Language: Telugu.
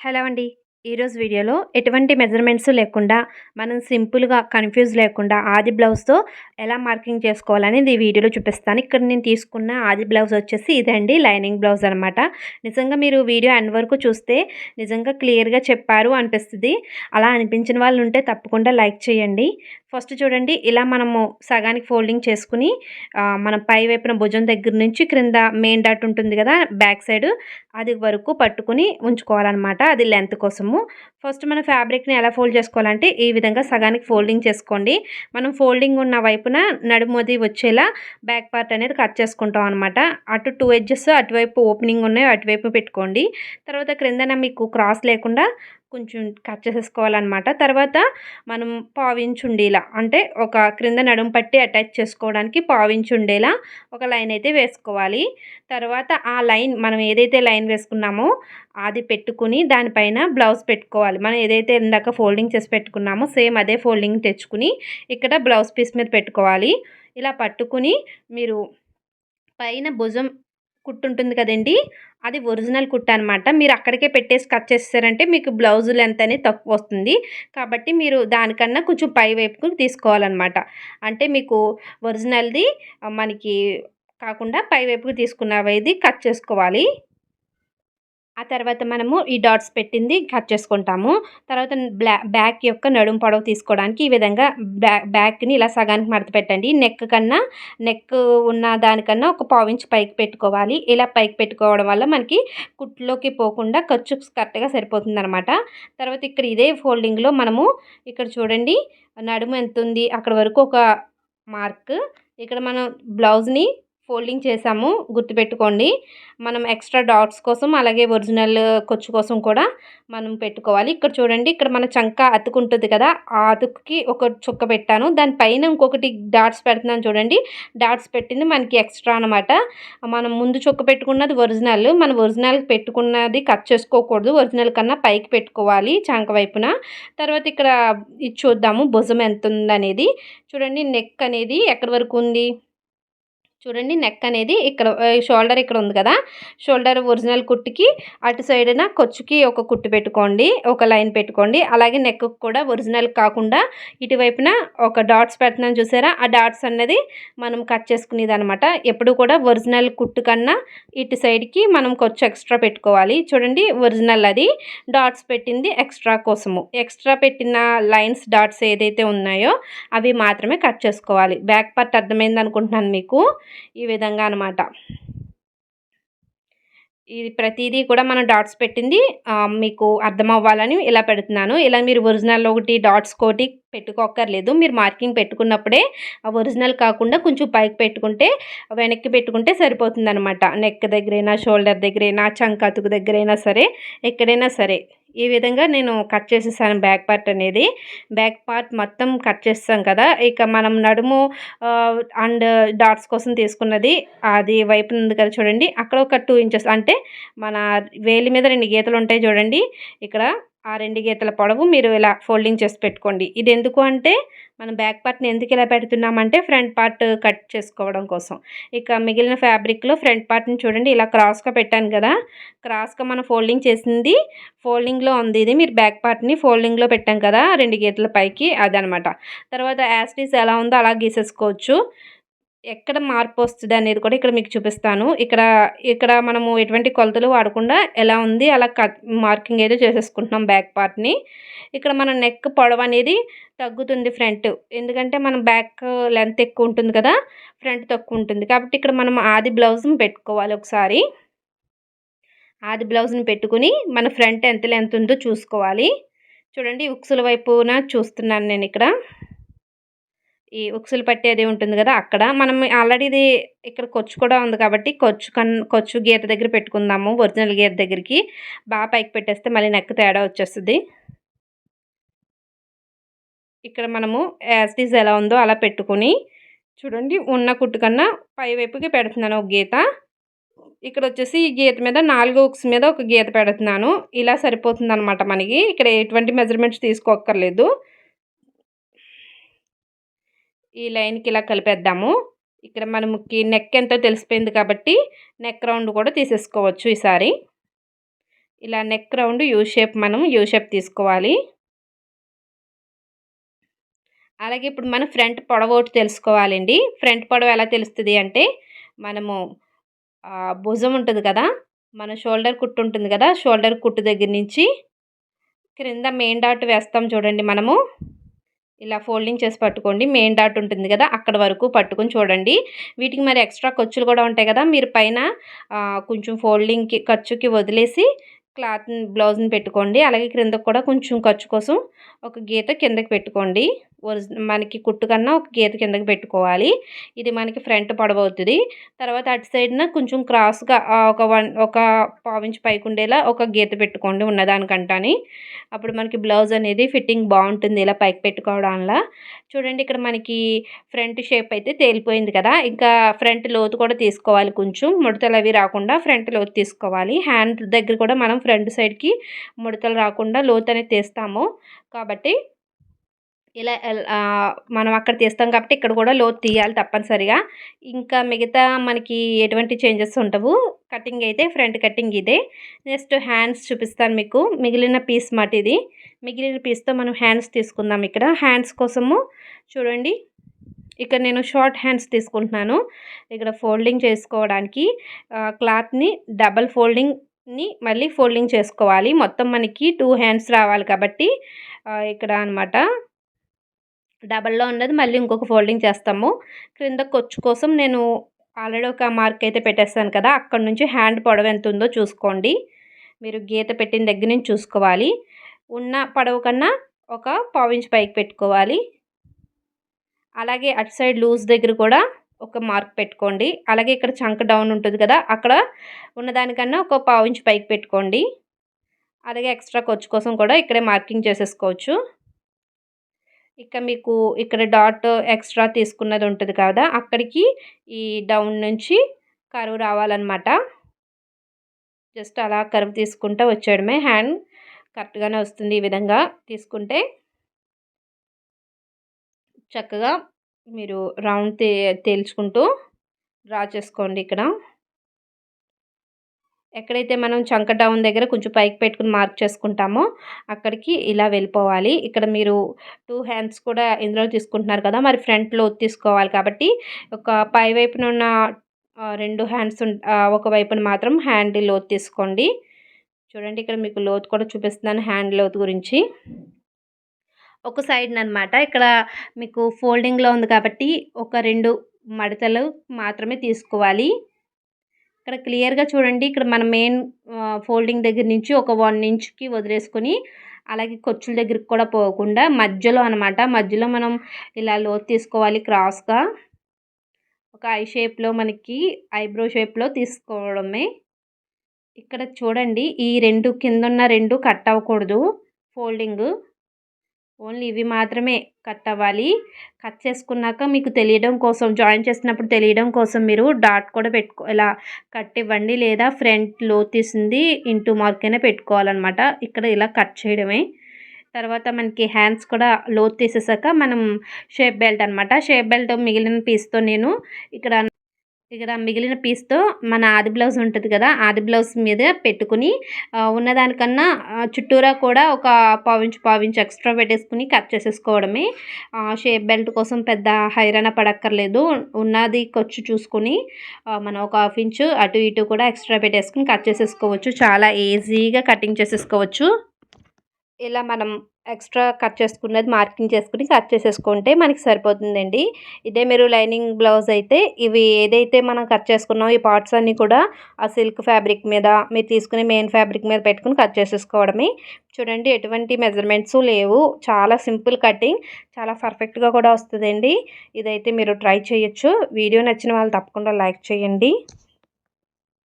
హలో అండి. ఈరోజు వీడియోలో ఎటువంటి మెజర్మెంట్స్ లేకుండా మనం సింపుల్గా కన్ఫ్యూజ్ లేకుండా ఆది బ్లౌజ్తో ఎలా మార్కింగ్ చేసుకోవాలనేది ఈ వీడియోలో చూపిస్తాను. ఇక్కడ నేను తీసుకున్న ఆది బ్లౌజ్ వచ్చేసి ఇదండి లైనింగ్ బ్లౌజ్ అనమాట. నిజంగా మీరు వీడియో ఎండ్ వరకు చూస్తే నిజంగా క్లియర్గా చెప్పారు అనిపిస్తుంది. అలా అనిపించిన వాళ్ళు ఉంటే తప్పకుండా లైక్ చేయండి. ఫస్ట్ చూడండి ఇలా మనము సగానికి ఫోల్డింగ్ చేసుకుని మనం మన పై వైపున భుజం దగ్గర నుంచి క్రింద మెయిన్ డాట్ ఉంటుంది కదా బ్యాక్ సైడ్ అది వరకు పట్టుకుని ఉంచుకోవాలన్నమాట. అది లెంత్ కోసము ఫస్ట్ మన ఫ్యాబ్రిక్ని ఎలా ఫోల్డ్ చేసుకోవాలంటే ఈ విధంగా సగానికి ఫోల్డింగ్ చేసుకోండి. మనం ఫోల్డింగ్ ఉన్న వైపున నడుమది వచ్చేలా బ్యాక్ పార్ట్ అనేది కట్ చేసుకుంటాం అనమాట అటు టూ ఎడ్జెస్ అటువైపు ఓపెనింగ్ ఉన్నాయి అటువైపు పెట్టుకోండి. తర్వాత క్రిందన మీకు క్రాస్ లేకుండా కొంచెం కట్ చేసేసుకోవాలన్నమాట. తర్వాత మనం పావించి ఉండేలా అంటే ఒక క్రింద నడుము పట్టి అటాచ్ చేసుకోవడానికి పావించి ఉండేలా ఒక లైన్ అయితే వేసుకోవాలి. తర్వాత ఆ లైన్ మనం ఏదైతే లైన్ వేసుకున్నామో అది పెట్టుకుని దానిపైన బ్లౌజ్ పెట్టుకోవాలి. మనం ఏదైతే ఇందాక ఫోల్డింగ్ చేసి పెట్టుకున్నామో సేమ్ అదే ఫోల్డింగ్ తెచ్చుకుని ఇక్కడ బ్లౌజ్ పీస్ మీద పెట్టుకోవాలి. ఇలా పట్టుకుని మీరు పైన భుజం కుట్టు ఉంటుంది కదండి. అది ఒరిజినల్ కుట్టు అనమాట మీరు అక్కడికే పెట్టేసి కట్ చేస్తారంటే మీకు బ్లౌజ్ లెంత్ అనేది తక్కువ వస్తుంది. కాబట్టి మీరు దానికన్నా కొంచెం పై వైపుకు తీసుకోవాలన్నమాట. అంటే మీకు ఒరిజినల్ది మనకి కాకుండా పై వైపుకు తీసుకున్నవి కట్ చేసుకోవాలి. ఆ తర్వాత మనము ఈ డాట్స్ పెట్టింది కట్ చేసుకుంటాము. తర్వాత బ్లా బ్యాక్ యొక్క నడుం పొడవు తీసుకోవడానికి ఈ విధంగా బ్యా బ్యాక్ని ఇలా సగానికి మడత పెట్టండి. నెక్ కన్నా నెక్ ఉన్న దానికన్నా ఒక పావించి పైకి పెట్టుకోవాలి. ఇలా పైకి పెట్టుకోవడం వల్ల మనకి కుట్లోకి పోకుండా ఖర్చు కరెక్ట్గా సరిపోతుంది అనమాట తర్వాత ఇక్కడ ఇదే ఫోల్డింగ్లో మనము ఇక్కడ చూడండి నడుము ఎంత ఉంది? అక్కడ వరకు ఒక మార్క్. ఇక్కడ మనం బ్లౌజ్ని ఫోల్డింగ్ చేసాము గుర్తుపెట్టుకోండి. మనం ఎక్స్ట్రా డాట్స్ కోసం అలాగే ఒరిజినల్ ఖర్చు కోసం కూడా మనం పెట్టుకోవాలి. ఇక్కడ చూడండి ఇక్కడ మన చంక అతుకుంటుంది కదా ఆ అతుకుకి ఒక చుక్క పెట్టాను. దానిపైన ఇంకొకటి డాట్స్ పెడుతున్నాను చూడండి. డాట్స్ పెట్టింది మనకి ఎక్స్ట్రా అనమాట మనం ముందు చుక్క పెట్టుకున్నది ఒరిజినల్. మనం ఒరిజినల్ పెట్టుకున్నది కట్ చేసుకోకూడదు. ఒరిజినల్ కన్నా పైకి పెట్టుకోవాలి చంక వైపున. తర్వాత ఇక్కడ ఇది చూద్దాము భుజం ఎంత ఉందనేది చూడండి నెక్ అనేది ఎక్కడి వరకు ఉంది? చూడండి నెక్ అనేది ఇక్కడ షోల్డర్ ఇక్కడ ఉంది కదా. షోల్డర్ ఒరిజినల్ కుట్టుకి అటు సైడ్న కొచ్చుకి ఒక కుట్టు పెట్టుకోండి ఒక లైన్ పెట్టుకోండి. అలాగే నెక్ కూడా ఒరిజినల్ కాకుండా ఇటువైపున ఒక డాట్స్ పెడుతున్నాను చూసారా? ఆ డాట్స్ అన్నది మనం కట్ చేసుకునేది అనమాట ఎప్పుడు కూడా ఒరిజినల్ కుట్టు కన్నా ఇటు సైడ్కి మనం కొచ్చు ఎక్స్ట్రా పెట్టుకోవాలి. చూడండి ఒరిజినల్ అది. డాట్స్ పెట్టింది ఎక్స్ట్రా కోసము. ఎక్స్ట్రా పెట్టిన లైన్స్ డాట్స్ ఏదైతే ఉన్నాయో అవి మాత్రమే కట్ చేసుకోవాలి. బ్యాక్ పార్ట్ అర్థమైంది అనుకుంటున్నాను మీకు. ఈ విధంగా అనమాట ఇది ప్రతిదీ కూడా మనం డాట్స్ పెట్టింది మీకు అర్థం అవ్వాలని ఇలా పెడుతున్నాను. ఇలా మీరు ఒరిజినల్ ఒకటి డాట్స్ కోటి పెట్టుకోక్కర్లేదు. మీరు మార్కింగ్ పెట్టుకున్నప్పుడే ఆ ఒరిజినల్ కాకుండా కొంచెం పైకి పెట్టుకుంటే వెనక్కి పెట్టుకుంటే సరిపోతుంది అనమాట నెక్ దగ్గరైనా షోల్డర్ దగ్గరైనా చంకాతుకు దగ్గరైనా సరే ఎక్కడైనా సరే. ఈ విధంగా నేను కట్ చేసేసాను బ్యాక్ పార్ట్ అనేది. బ్యాక్ పార్ట్ మొత్తం కట్ చేస్తాం కదా. ఇక మనం నడుము అండ్ డాట్స్ కోసం తీసుకున్నది అది వైపు ఉంది కదా చూడండి. అక్కడ ఒక టూ ఇంచెస్ అంటే మన వేలి మీద రెండు గీతలు ఉంటాయి చూడండి. ఇక్కడ ఆ రెండు గీతల పొడవు మీరు ఇలా ఫోల్డింగ్ చేసి పెట్టుకోండి. ఇది ఎందుకు అంటే మనం బ్యాక్ పార్ట్ని ఎందుకు ఇలా పెడుతున్నామంటే ఫ్రంట్ పార్ట్ కట్ చేసుకోవడం కోసం. ఇక మిగిలిన ఫ్యాబ్రిక్లో ఫ్రంట్ పార్ట్ని చూడండి ఇలా క్రాస్గా పెట్టాను కదా. క్రాస్గా మనం ఫోల్డింగ్ చేసింది ఫోల్డింగ్లో ఉంది ఇది. మీరు బ్యాక్ పార్ట్ని ఫోల్డింగ్లో పెట్టాం కదా రెండు గీతల పైకి అదనమాట. తర్వాత యాస్టీస్ ఎలా ఉందో అలా గీసేసుకోవచ్చు. ఎక్కడ మార్పు వస్తుంది అనేది కూడా ఇక్కడ మీకు చూపిస్తాను. ఇక్కడ ఇక్కడ మనము ఎటువంటి కొలతలు వాడకుండా ఎలా ఉంది అలా కట్ మార్కింగ్ అయితే చేసేసుకుంటున్నాం బ్యాక్ పార్ట్ని. ఇక్కడ మన నెక్ పొడవు అనేది తగ్గుతుంది ఫ్రంట్. ఎందుకంటే మనం బ్యాక్ లెంత్ ఎక్కువ ఉంటుంది కదా ఫ్రంట్ తక్కువ ఉంటుంది. కాబట్టి ఇక్కడ మనం ఆది బ్లౌజ్ని పెట్టుకోవాలి ఒకసారి. ఆది బ్లౌజ్ని పెట్టుకుని మన ఫ్రంట్ ఎంత లెంత్ ఉందో చూసుకోవాలి. చూడండి ఉక్సుల వైపున చూస్తున్నాను నేను ఇక్కడ. ఈ ఉక్సులు పట్టేది ఉంటుంది కదా అక్కడ మనం ఆల్రెడీ ఇది ఇక్కడ ఖర్చు కూడా ఉంది కాబట్టి ఖర్చు కన్ ఖర్చు గీత దగ్గర పెట్టుకుందాము ఒరిజినల్ గీత దగ్గరికి. బాగా పైకి పెట్టేస్తే మళ్ళీ నెక్ తేడా వచ్చేస్తుంది. ఇక్కడ మనము యాస్టీస్ ఎలా ఉందో అలా పెట్టుకొని చూడండి ఉన్న కుట్టు కన్నా పై వైపుకి పెడుతున్నాను ఒక గీత. ఇక్కడ వచ్చేసి ఈ గీత మీద నాలుగు ఉక్స్ మీద ఒక గీత పెడుతున్నాను. ఇలా సరిపోతుంది అనమాట మనకి. ఇక్కడ ఎటువంటి మెజర్మెంట్స్ తీసుకోక్కర్లేదు. ఈ లైన్కి ఇలా కలిపేద్దాము. ఇక్కడ మనకి నెక్ ఎంతో తెలిసిపోయింది కాబట్టి నెక్ రౌండ్ కూడా తీసేసుకోవచ్చు ఈసారి. ఇలా నెక్ రౌండ్ యూ షేప్ మనం యూ షేప్ తీసుకోవాలి. అలాగే ఇప్పుడు మనం ఫ్రంట్ పొడవు ఒకటి తెలుసుకోవాలండి. ఫ్రంట్ పొడవు ఎలా తెలుస్తుంది అంటే మనము భుజం ఉంటుంది కదా? మన షోల్డర్ కుట్టు ఉంటుంది కదా? షోల్డర్ కుట్టు దగ్గర నుంచి క్రింద మెయిన్ డాట్ వేస్తాం చూడండి మనము. ఇలా ఫోల్డింగ్ చేసి పట్టుకోండి. మెయిన్ డాట్ ఉంటుంది కదా అక్కడ వరకు పట్టుకొని చూడండి. వీటికి మరి ఎక్స్ట్రా ఖర్చులు కూడా ఉంటాయి కదా మీరు పైన కొంచెం ఫోల్డింగ్కి ఖర్చుకి వదిలేసి క్లాత్ బ్లౌజ్ని పెట్టుకోండి. అలాగే క్రిందకు కూడా కొంచెం ఖర్చు కోసం ఒక గీత కిందకి పెట్టుకోండి. మనకి కుట్టు కన్నా ఒక గీత కిందకి పెట్టుకోవాలి. ఇది మనకి ఫ్రంట్ పొడవవుతుంది తర్వాత అటు సైడ్న కొంచెం క్రాస్గా ఒక వన్ ఒక పావించి పైకి ఉండేలా ఒక గీత పెట్టుకోండి ఉన్నదానికంటాని. అప్పుడు మనకి బ్లౌజ్ అనేది ఫిట్టింగ్ బాగుంటుంది ఇలా పైకి పెట్టుకోవడంలా చూడండి ఇక్కడ మనకి ఫ్రంట్ షేప్ అయితే తేలిపోయింది కదా. ఇంకా ఫ్రంట్ లోతు కూడా తీసుకోవాలి కొంచెం. ముడతలు అవి రాకుండా ఫ్రంట్ లోతు తీసుకోవాలి. హ్యాండ్ దగ్గర కూడా మనం ఫ్రంట్ సైడ్కి ముడతలు రాకుండా లోతు అనేది తీస్తాము. కాబట్టి ఇలా మనం అక్కడ తీస్తాం కాబట్టి ఇక్కడ కూడా లోతు తీయాలి తప్పనిసరిగా. ఇంకా మిగతా మనకి ఎటువంటి చేంజెస్ ఉండవు. కటింగ్ అయితే ఫ్రంట్ కటింగ్ ఇదే. నెక్స్ట్ హ్యాండ్స్ చూపిస్తాను మీకు. మిగిలిన పీస్ మాట ఇది. మిగిలిన పీస్తో మనం హ్యాండ్స్ తీసుకుందాం ఇక్కడ. హ్యాండ్స్ కోసము చూడండి. ఇక్కడ నేను షార్ట్ హ్యాండ్స్ తీసుకుంటున్నాను. ఇక్కడ ఫోల్డింగ్ చేసుకోవడానికి క్లాత్ని డబల్ ఫోల్డింగ్ని మళ్ళీ ఫోల్డింగ్ చేసుకోవాలి. మొత్తం మనకి టూ హ్యాండ్స్ రావాలి కాబట్టి ఇక్కడ అనమాట డబల్లో ఉన్నది. మళ్ళీ ఇంకొక ఫోల్డింగ్ చేస్తాము. క్రింద కొచ్చు కోసం నేను ఆల్రెడీ ఒక మార్క్ అయితే పెట్టేస్తాను కదా అక్కడ నుంచి హ్యాండ్ పొడవు ఎంత ఉందో చూసుకోండి. మీరు గీత పెట్టిన దగ్గర నుంచి చూసుకోవాలి. ఉన్న పొడవు కన్నా ఒక పావించ్ పైకి పెట్టుకోవాలి. అలాగే అటు సైడ్ లూజ్ దగ్గర కూడా ఒక మార్క్ పెట్టుకోండి. అలాగే ఇక్కడ చంక డౌన్ ఉంటుంది కదా అక్కడ ఉన్నదానికన్నా ఒక పావించ్ పైకి పెట్టుకోండి. అలాగే ఎక్స్ట్రా ఖర్చు కోసం కూడా ఇక్కడే మార్కింగ్ చేసేసుకోవచ్చు. ఇక మీకు ఇక్కడ డాట్ ఎక్స్ట్రా తీసుకున్నది ఉంటుంది కదా అక్కడికి ఈ డౌన్ నుంచి కరువు రావాలన్నమాట. జస్ట్ అలా కరువు తీసుకుంటూ వచ్చేయడమే. హ్యాండ్ కరెక్ట్గానే వస్తుంది ఈ విధంగా తీసుకుంటే. చక్కగా మీరు రౌండ్ తే తేల్చుకుంటూ డ్రా చేసుకోండి ఇక్కడ. ఎక్కడైతే మనం చంక డౌన్ దగ్గర కొంచెం పైకి పెట్టుకుని మార్క్ చేసుకుంటామో అక్కడికి ఇలా వెళ్ళిపోవాలి. ఇక్కడ మీరు టూ హ్యాండ్స్ కూడా ఇందులో తీసుకుంటున్నారు కదా మరి ఫ్రంట్ లోతు తీసుకోవాలి కాబట్టి ఒక పై వైపున ఉన్న రెండు హ్యాండ్స్ ఒక వైపున మాత్రం హ్యాండ్ లోతు తీసుకోండి. చూడండి ఇక్కడ మీకు లోతు కూడా చూపిస్తున్నాను హ్యాండ్ లోతు గురించి. ఒక సైడ్ అనమాట ఇక్కడ మీకు ఫోల్డింగ్లో ఉంది కాబట్టి ఒక రెండు మడతలు మాత్రమే తీసుకోవాలి. ఇక్కడ క్లియర్గా చూడండి. ఇక్కడ మన మెయిన్ ఫోల్డింగ్ దగ్గర నుంచి ఒక వన్ ఇంచ్కి వదిలేసుకొని అలాగే ఖర్చుల దగ్గరికి కూడా పోకుండా మధ్యలో అనమాట మధ్యలో మనం ఇలా లోతు తీసుకోవాలి క్రాస్గా ఒక ఐ షేప్లో మనకి ఐబ్రో షేప్లో తీసుకోవడమే. ఇక్కడ చూడండి ఈ రెండు కింద ఉన్న రెండు కట్ అవ్వకూడదు ఫోల్డింగ్. ఓన్లీ ఇవి మాత్రమే కట్ అవ్వాలి. కట్ చేసుకున్నాక మీకు తెలియడం కోసం జాయిన్ చేసినప్పుడు తెలియడం కోసం మీరు డాట్ కూడా పెట్టుకో ఇలా కట్ ఇవ్వండి లేదా ఫ్రంట్లో తీసింది ఇంటూ మార్క్ అయినా పెట్టుకోవాలన్నమాట. ఇక్కడ ఇలా కట్ చేయడమే. తర్వాత మనకి హ్యాండ్స్ కూడా లోతు తీసేసాక మనం షేప్ బెల్ట్ అనమాట షేప్ బెల్ట్ మిగిలిన పీస్తో నేను ఇక్కడ ఇక్కడ మిగిలిన పీస్తో మన ఆది బ్లౌజ్ ఉంటుంది కదా ఆది బ్లౌజ్ మీద పెట్టుకుని ఉన్నదానికన్నా చుట్టూరా కూడా ఒక పావించు పావించు ఎక్స్ట్రా పెట్టేసుకుని కట్ చేసేసుకోవడమే. షేప్ బెల్ట్ కోసం పెద్ద హైరాణ పడక్కర్లేదు. ఉన్నది ఖర్చు చూసుకొని మనం ఒక హాఫ్ ఇంచు అటు ఇటు కూడా ఎక్స్ట్రా పెట్టేసుకుని కట్ చేసేసుకోవచ్చు. చాలా ఈజీగా కటింగ్ చేసేసుకోవచ్చు. ఇలా మనం ఎక్స్ట్రా కట్ చేసుకున్నది మార్కింగ్ చేసుకుని కట్ చేసేసుకుంటే మనకి సరిపోతుందండి. ఇదే మీరు లైనింగ్ బ్లౌజ్ అయితే ఇవి ఏదైతే మనం కట్ చేసుకున్నామో ఈ పార్ట్స్ అన్నీ కూడా ఆ సిల్క్ ఫ్యాబ్రిక్ మీద మీరు తీసుకునే మెయిన్ ఫ్యాబ్రిక్ మీద పెట్టుకుని కట్ చేసేసుకోవడమే. చూడండి ఎటువంటి మెజర్మెంట్స్ లేవు. చాలా సింపుల్ కటింగ్ చాలా పర్ఫెక్ట్గా కూడా వస్తుందండి. ఇదైతే మీరు ట్రై చేయొచ్చు. వీడియో నచ్చిన వాళ్ళు తప్పకుండా లైక్ చేయండి.